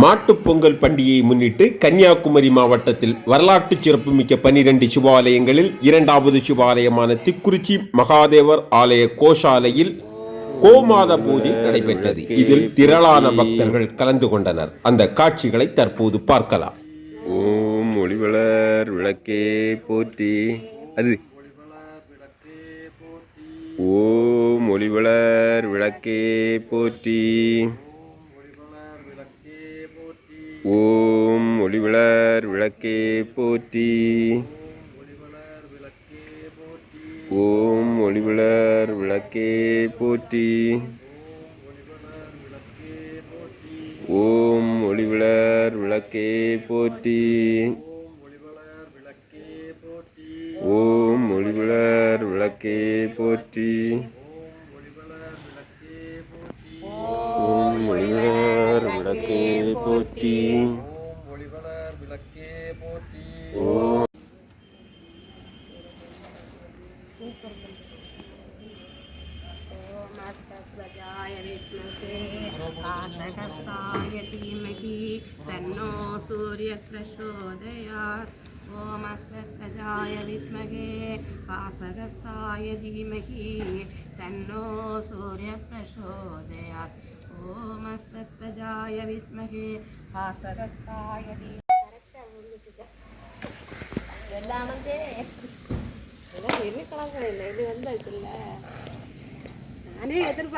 மாட்டுப் பொங்கல் பண்டிகையை முன்னிட்டு கன்னியாகுமரி மாவட்டத்தில் வரலாற்று சிறப்புமிக்க பனிரெண்டு சிவாலயங்களில் இரண்டாவது சிவாலயமான திக்குறிச்சி மகாதேவர் ஆலய கோஷாலையில் கோமாத பூஜை நடைபெற்றது. இதில் திரளான பக்தர்கள் கலந்து கொண்டனர். அந்த காட்சிகளை தற்போது பார்க்கலாம். ஓம் ஒளிவளர் விளக்கே போற்றி. அது. ஓம் ஒளிவளர் விளக்கே போற்றி. ஓம் ஒளிவளர் விளக்கே போற்றி. ஓம் ஒளிவளர் விளக்கே போற்றி. ஓம் ஒளிவிளர் விளக்கே போற்றி. ஓம் ஒளிவிளர் விளக்கே போற்றி. ආසකස්ථාය තීමහි තන්නෝ සූර්ය ප්‍රශෝදයාත් ඕමස්සත්‍රජාය විත්මගේ පාසගස්ථාය දීමහි තන්නෝ සූර්ය ප්‍රශෝදයාත් ඕමස්සත්‍රජාය විත්මගේ පාසගස්ථාය දී இதெல்லாம் வந்து எல்லாம் எண்ணி கலங்கல இல்லை இது வந்து இருக்குல்ல நானே எதிர்பார்க்க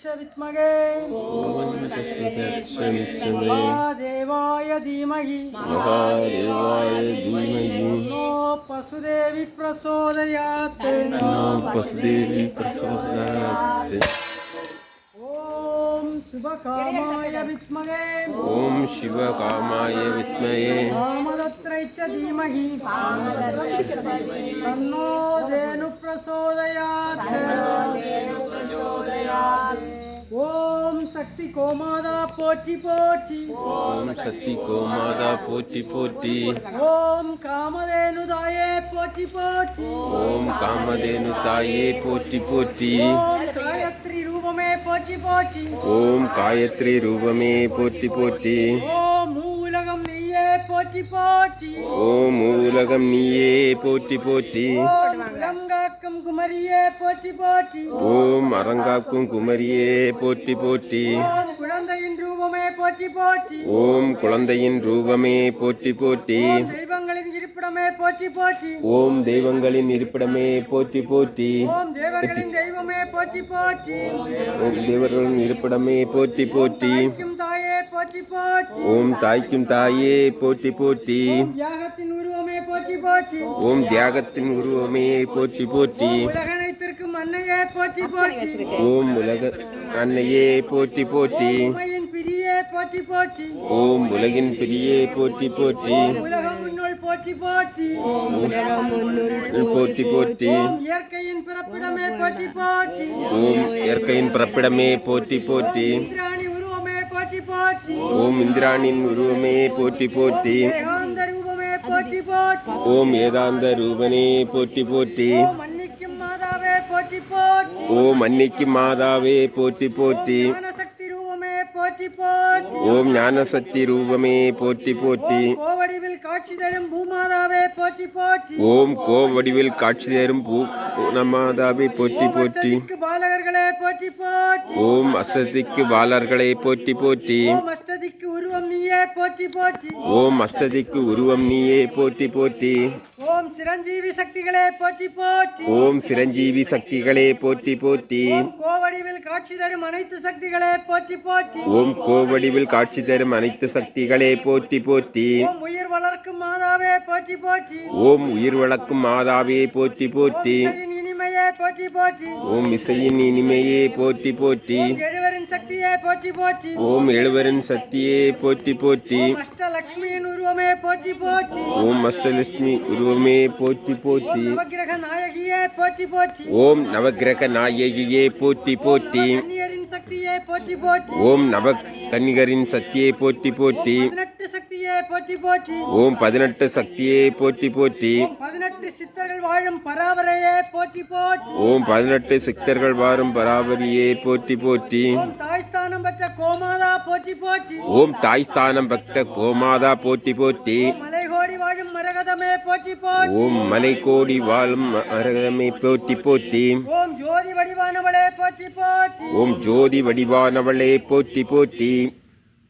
यच्च विद्महे महादेवाय धीमहि महादेवाय धीमहि नो पशुदेवी प्रचोदयात् वसुदेवी प्रचोदयात् ॐ शुभकामाय विद्महे ॐ शिवकामाय विद्महे कामदत्रै च धीमहि तन्नो धेनु प्रचोदयात् ஓம் சக்தி கோமாதா போற்றி போற்றி. ஓம் சக்தி கோமாதா போற்றி போற்றி. ஓம் காமதேனு தாயே போற்றி போற்றி. ஓம் காமதேனு தாயே போற்றி போற்றி. காயத்ரி ரூபமே போற்றி போற்றி. ஓம் காயத்ரி ரூபமே போற்றி போற்றி. ஓம் மூலகம் நீயே போற்றி போற்றி. ஓம் மூலகம் நீயே போற்றி போற்றி. குமரியே போற்றி போற்றி. ஓம் அரங்காக்கும் குமரியே போற்றி போற்றி. ஓம் குழந்தையின் ரூபமே போற்றி போற்றி. ஓம் குழந்தையின் ரூபமே போற்றி போற்றி. தெய்வங்களின் இருப்பிடமே போற்றி போற்றி. ஓம் தெய்வங்களின் இருப்பிடமே போற்றி போற்றி. ஓம் தேவர்களின் தெய்வமே போற்றி போற்றி. ஓம் தேவர்களின் இருப்பிடமே போற்றி போற்றி. போற்றி போற்றி ஓம் தாய்க்கும் தாயே போற்றி போற்றி தியாகத்தின் உருவமே போற்றி போற்றி ஓம் தியாகத்தின் உருவமே போற்றி போற்றி உலகனைத்திற்கும் அன்னையே போற்றி போற்றி ஓம் உலக அன்னையே போற்றி போற்றி பிரியே போற்றி போற்றி ஓம் உலகின் பிரியே போற்றி போற்றி உலகம் முன்னுள் போற்றி போற்றி போற்றி போற்றி ஓம் இயற்கையின் பிறப்பிடமே போற்றி போற்றி ஓம் இயற்கையின் பிறப்பிடமே போற்றி போற்றி ஓம் இந்திராணின் உருவமே போற்றி போற்றி. போற்றி போற்றி. ஓம் ஏதாந்த ரூபனே போற்றி போற்றி. ஓம் மன்னிக்கும் மாதாவே போற்றி போற்றி. ஓம் ஞானசக்தி ரூபமே போற்றி போற்றி கோவடிவில் காட்சி தரும் பூமாதாவே போற்றி போற்றி ஓம் கோவடிவில் காட்சி தரும் பூ பூனமாதாவே போற்றி போற்றி பாலகர்களே போற்றி போற்றி ஓம் அசதிக்கு பாலர்களே போற்றி போற்றி ஓம் அஷ்டதிக்கு உருவம் நீயே போற்றி போற்றி ஓம் அஸ்ததிக்கு உருவம் நீயே போற்றி போற்றி ஓம் சிரஞ்சீவி சக்திகளே போற்றி போற்றி ஓம் சிரஞ்சீவி சக்திகளே போற்றி போற்றி கோவடிவில் காட்சி தரும் அனைத்து சக்திகளே போற்றி போற்றி ஓம் கோவடிவில் காட்சி தரும் அனைத்து சக்திகளே போற்றி போற்றி ஓம் உயிர் வளர்க்கும் மாதாவே போற்றி போற்றி ஓம் உயிர் வளர்க்கும் மாதாவே போற்றி போற்றி இனிமையே போற்றி போற்றி ஓம் இசையின் இனிமையே போற்றி போற்றி எழுவரின் சக்தியே போற்றி போற்றி ஓம் எழுவரின் சக்தியே போற்றி போற்றி ஓம் அஷ்டலக்ஷ்மியின் உருவமே போற்றி போற்றி ஓம் அஷ்டலட்சுமி உருவமே போற்றி போற்றி நவக்கிரக நாயகியே போற்றி போற்றி ஓம் நவக்கிரக நாயகியே போற்றி போற்றி போற்றி போற்றி ஓம் நவ கன்னிகரின் சக்தியே போற்றி போற்றி போற்றி போற்றி ஓம் பதினெட்டு சக்தியே போற்றி போற்றி பதினெட்டு சித்தர்கள் வாழும் பராவரையே போற்றி போற்றி ஓம் பதினெட்டு சித்தர்கள் வாரும் பராபரியே போற்றி போற்றி ஓம் தாய்ஸ்தானம் பெற்ற கோமாதா போற்றி போற்றி ஓம் தாய் ஸ்தானம் பக்த கோமாதா போற்றி போற்றி மலைகோடி வாழும் மரகதமே போற்றி போற்றி ஓம் மலை கோடி வாழும் அரகமே போற்றி போற்றி ஜோதி வடிவானவளே போற்றி போற்றி ஓம் ஜோதி வடிவானவளே போற்றி போற்றி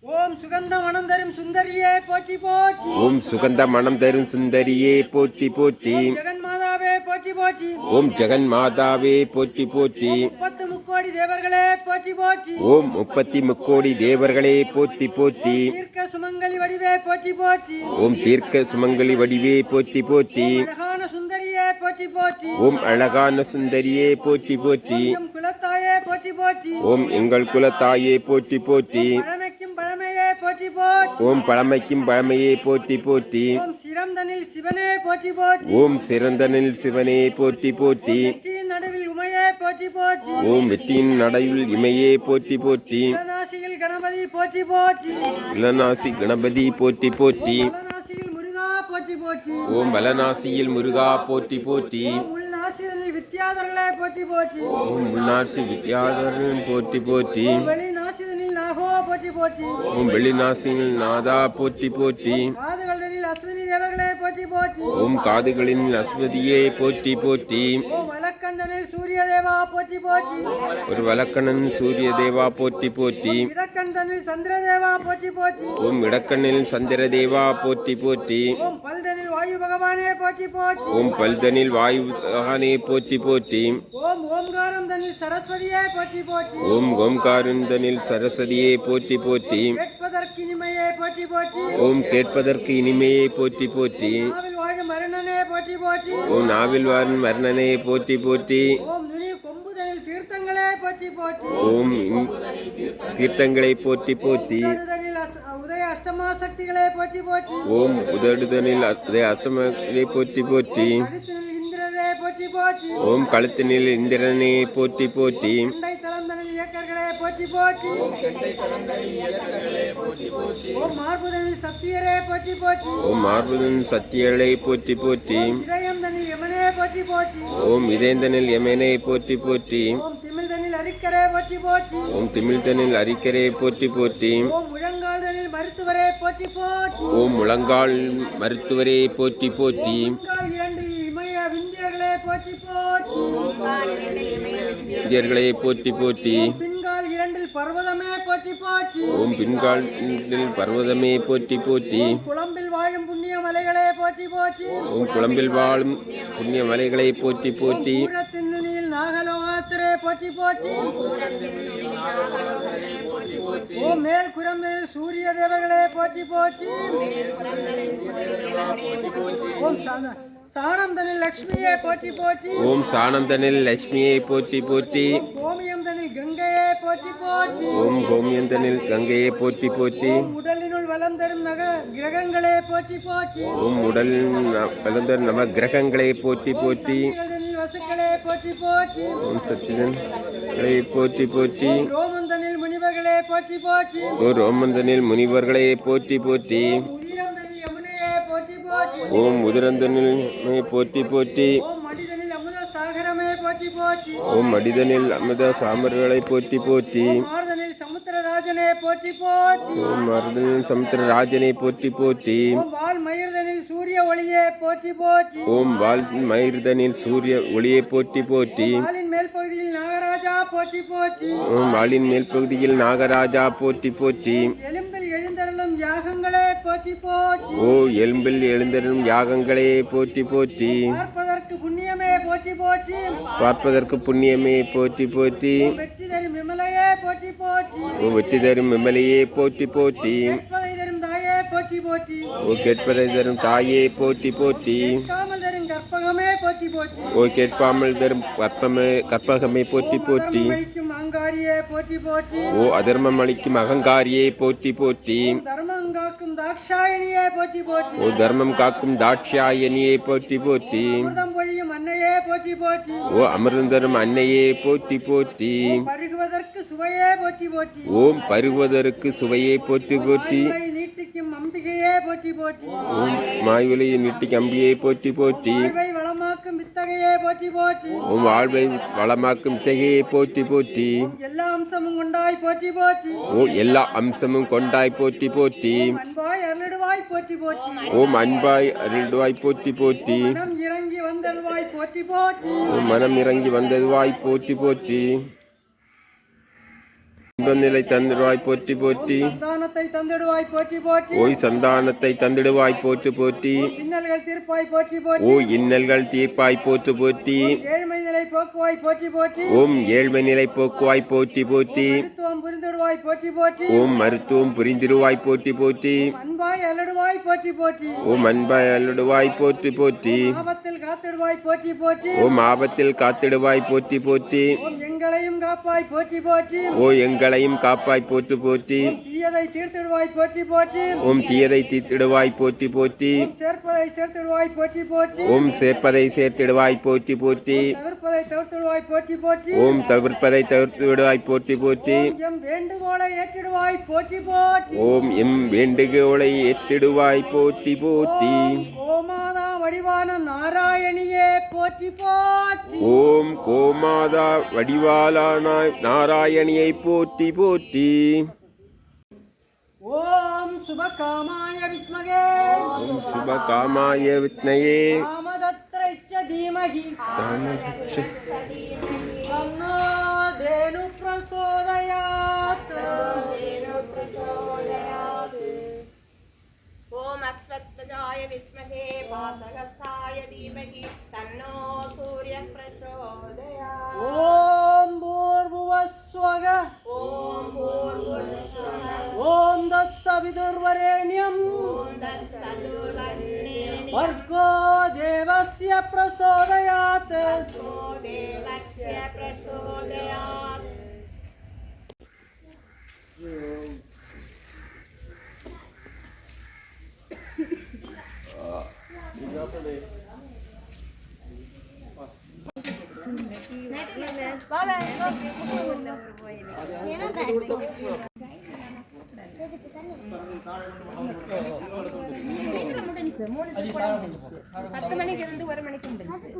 ஓம் சுகந்த மனம் தரும் சுந்தரியே போற்றி போற்றி ஓம் சுகந்த மனம் தரும் சுந்தரியே போற்றி போற்றி ஜெகன்மாதாவே போற்றி போற்றி ஓம் ஜெகன் மாதாவே போற்றி போற்றி முப்பத்து முக்கோடி தேவர்களே போற்றி போற்றி ஓம் முப்பத்தி முக்கோடி தேவர்களே போற்றி போற்றி தீர்க்க சுமங்கலி வடிவே போற்றி போற்றி ஓம் தீர்க்க சுமங்கலி வடிவே போற்றி போற்றி அழகான சுந்தரியே போற்றி போற்றி ஓம் அழகான சுந்தரியே போற்றி போற்றி ஓம் எங்கள் குலத்தாயே போற்றி போற்றி ஓம் பழமைக்கும் பழமையே போற்றி போற்றி ஓம் சிரந்தனில் சிவனே போற்றி போற்றி ஓம் சிறந்தனில் சிவனே போற்றி போற்றி வெற்றியின் நடுவில் உமையே போற்றி போற்றி ஓம் வெற்றியின் நடையில் இமையே போற்றி போற்றி கணபதி போற்றி போற்றி இளநாசி கணபதி போற்றி போற்றி போற்றி போற்றி. ஓம் வலநாசியில் முருகா போற்றி போற்றி. உள்நாசியில் வித்யாதரர்களே போற்றி போற்றி. ஓம் உள்நாசி வித்யாதரன் போற்றி போற்றி. வெளிநாசிதனில் நாகோ போற்றி போற்றி. ஓம் வெளிநாசியில் நாதா போற்றி போற்றி. காதுகளில் அஸ்வினி தேவர்களே போற்றி போற்றி. ஓம் காதுகளின் அஸ்வதியே போற்றி போற்றி. தேவா போற்றி போற்றி ஒரு வலக்கணன் சூரிய தேவா போற்றி போற்றி சந்திர தேவா போற்றி போற்றி ஓம் இடக்கண்ணில் சந்திர தேவா போற்றி போற்றி ஓம் பல்தனில் வாயு பகவானே போற்றி போற்றி ஓம் பல்தனில் வாயு பகவானே போற்றி போற்றி ஓம் ஓம்காரம் தனில் சரஸ்வதியே போற்றி போற்றி ஓம் ஓம்காருந்தனில் சரஸ்வதியே போற்றி போற்றி கேட்பதற்கு இனிமையே போற்றி போற்றி ஓம் கேட்பதற்கு இனிமையே போற்றி போற்றி நாவில் வாழும் அருணனே போற்றி போற்றி ஓம் நாவில் வாரும் மரணனே போற்றி போற்றி ஓம் நுனி கொம்புதனில் தீர்த்தங்களே போற்றி போற்றி ஓம் தீர்த்தங்களை போற்றி போற்றி உதய அஷ்டமா சக்திகளே போற்றி போற்றி ஓம் உதடுதனில் அதே அசமங்களை போற்றி போற்றி ஓம் கழுத்தினில் இந்திரனே போற்றி போற்றி ஓம் மார்புதனில் சத்தியரே போற்றி போற்றி ஓம் மார்புதன் சத்தியலை போற்றி போற்றி இதயம் தனில் யமனே போற்றி போற்றி ஓம் இதேந்தனில் யமனை போற்றி போற்றி ஓம் அரிக்கரே போற்றி போற்றி ஓம் திமிழ்தனில் அரிக்கரே போற்றி போற்றி ஓம் முழங்கால்தனில் மருத்துவரே போற்றி போற்றி ஓம் முழங்கால் மருத்துவரே போற்றி போற்றி இரண்டில் இமய விந்தியர்களே போற்றி போற்றி இந்தியர்களே போற்றி போற்றி பின்கால் இரண்டில் பர்வதமே போற்றி போற்றி ஓம் பின்கால் பர்வதமே போற்றி போற்றி குளம்பில் வாழும் புண்ணிய மலைகளே போற்றி போற்றி ஓம் குழம்பில் வாழும் புண்ணிய மலைகளை போற்றி போற்றி போற்றி போற்றி. ஓம் மேல் குரம்பில் சூரிய தேவர்களே போற்றி போற்றி. ஓம் சா- சாணம் தனில் லக்ஷ்மியே போற்றி போற்றி. ஓம் சானந்தனில் லட்சுமியை போற்றி போற்றி. தனில் கங்கையே போற்றி போற்றி. ஓம் கோமியந்தனில் கங்கையை போற்றி போற்றி. உடலினுள் வளம் தரும் நக கிரகங்களே போற்றி போற்றி. ஓம் உடல் வளர்ந்த நவ கிரகங்களை போற்றி போற்றி. வசுக்களே போற்றி போற்றி ஓம் சத்தியனை போற்றி போற்றி ரோமந்தனில் முனிவர்களே போற்றி போற்றி ஓ ரோமந்தனில் முனிவர்களை போற்றி போற்றி ஓம் உதிரந்தனில் போற்றி போற்றி ஓம் மடிதனில் அமிர்த சாமர்களை போற்றி போற்றி ஓம் மருதனில் சமுத்திரராஜனை போற்றி போற்றி சூரிய ஒளியே போற்றி போற்றி ஓம் வால் மயிர்தனில் சூரிய ஒளியை போற்றி போற்றி வாலின் மேல் பகுதியில் நாகராஜா போற்றி போற்றி ஓம் வாளின் மேல் பகுதியில் நாகராஜா போற்றி போற்றி எலும்பில் எழுந்தருளும் யாகங்களே போற்றி போற்றி ஓ எலும்பில் எழுந்தரும் யாகங்களே போற்றி போற்றி பார்ப்பதற்கு புண்ணியமே போற்றி போற்றி பார்ப்பதற்கு புண்ணியமே போற்றி போற்றி வெற்றி தரும் விமலையே போற்றி போற்றி ஓ வெற்றி தரும் விமலையே போற்றி போற்றி கேட்பதை தரும் தாயே போற்றி போற்றி ஓ கேட்பதை தரும் தாயே போற்றி போற்றி ஓ கேட்பாமல் தரும் கற்பமே கற்பகமே போற்றி போற்றி ஓ அதர்மம் அளிக்கும் அகங்காரியே போற்றி போற்றி ஓ தர்மம் காக்கும் தாட்சியாயனியே போற்றி போற்றி ஓ அமிர்தம் தரும் அன்னையே போற்றி போற்றி பருகுவதற்கு சுவையே போற்றி போற்றி ஓம் பருவதற்கு சுவையே போற்றி போற்றி அம்பிகையே போற்றி போற்றி ஓம் மாயுலையை நீட்டி கம்பியை போற்றி போற்றி வளமாக்கும் வித்தகையே போற்றி போற்றி ஓம் வாழ்வை வளமாக்கும் திகையை போற்றி போற்றி எல்லா அம்சமும் கொண்டாய் போற்றி போற்றி ஓ எல்லா அம்சமும் கொண்டாய் போற்றி போற்றி அன்பாய் அருளிடுவாய் போற்றி போற்றி ஓம் அன்பாய் அருள்வாய் போற்றி போற்றி மனம் இறங்கி வந்தல்வாய் போற்றி போற்றி மனம் இறங்கி வந்ததுவாய் போற்றி போற்றி இன்பநிலை தந்திடுவாய் போற்றி போற்றி சந்தானத்தை தந்திடுவாய் போற்றி போற்றி ஓய் சந்தானத்தை தந்திடுவாய் போற்றி போற்றி இன்னல்கள் தீர்ப்பாய் போற்றி போற்றி ஓ இன்னல்கள் தீர்ப்பாய் போற்று போற்றி ஏழ்மை நிலை போக்குவாய் போற்றி போற்றி ஓம் ஏழ்மை நிலை போக்குவாய் போற்றி போற்றி மருத்துவம் புரிந்திடுவாய் போற்றி போற்றி ஓம் மருத்துவம் புரிந்திடுவாய் போற்றி போற்றி அன்பாய் அலடுவாய் போற்றி போற்றி ஓம் அன்பாய் அல்லுடுவாய் போற்றி போற்றி ஆபத்தில் காத்திடுவாய் போற்றி போற்றி ஓம் ஆபத்தில் காத்திடுவாய் போற்றி போற்றி எங்களையும் காப்பாய் போற்றி போற்றி ஓ எங்களையும் காப்பாய் போற்று போற்றி. தீயதை தீர்த்திடுவாய் போற்றி போற்றி. ஓம் தீயதை தீர்த்திடுவாய் போற்றி போற்றி. சேர்ப்பதை சேர்த்திடுவாய் போற்றி போற்றி. ஓம் சேர்ப்பதை சேர்த்திடுவாய் போற்றி போற்றி. தவிர்ப்பதை தவிர்த்திடுவாய் போற்றி போற்றி. ஓம் தவிர்ப்பதை தவிர்த்து விடுவாய் போற்றி. போற்றி எம் வேண்டுகோளை ஏற்றிடுவாய் போற்றி போற்றி. ஓம் எம் வேண்டுகோளை ஏற்றிடுவாய் போற்றி போற்றி. கோமாதா வடிவான நாராயணியே போற்றி போற்றி. ஓம் கோமாதா வடிவாலானாய் நாராயணியை போற்றி போற்றி. ஓம் சுபகாமாய வித்மகே. ஓம் சுபகாமாய வித்மயே காமதத்ரைச்ச தீமகி. தன்னோ தேனு பிரசோதயாத். ஓம் அஸ்வத்வஜாய வித்மகே பாசகஸ்தாய தீமகி தன்னோ சூரிய பிரச்சோதயாத் ஓம் பூர்புவஸ்வக ஓம் பூர்வ ஓம் தத் சவிதுர்வரேண்யம் தத்சதுர்வன்னே வர்கோ தேவஸ்ய பிரசோதயாத் தேவஸ்ய பத்து மணிக்கு இருந்து ஒரு மணிக்கு முடிஞ்சு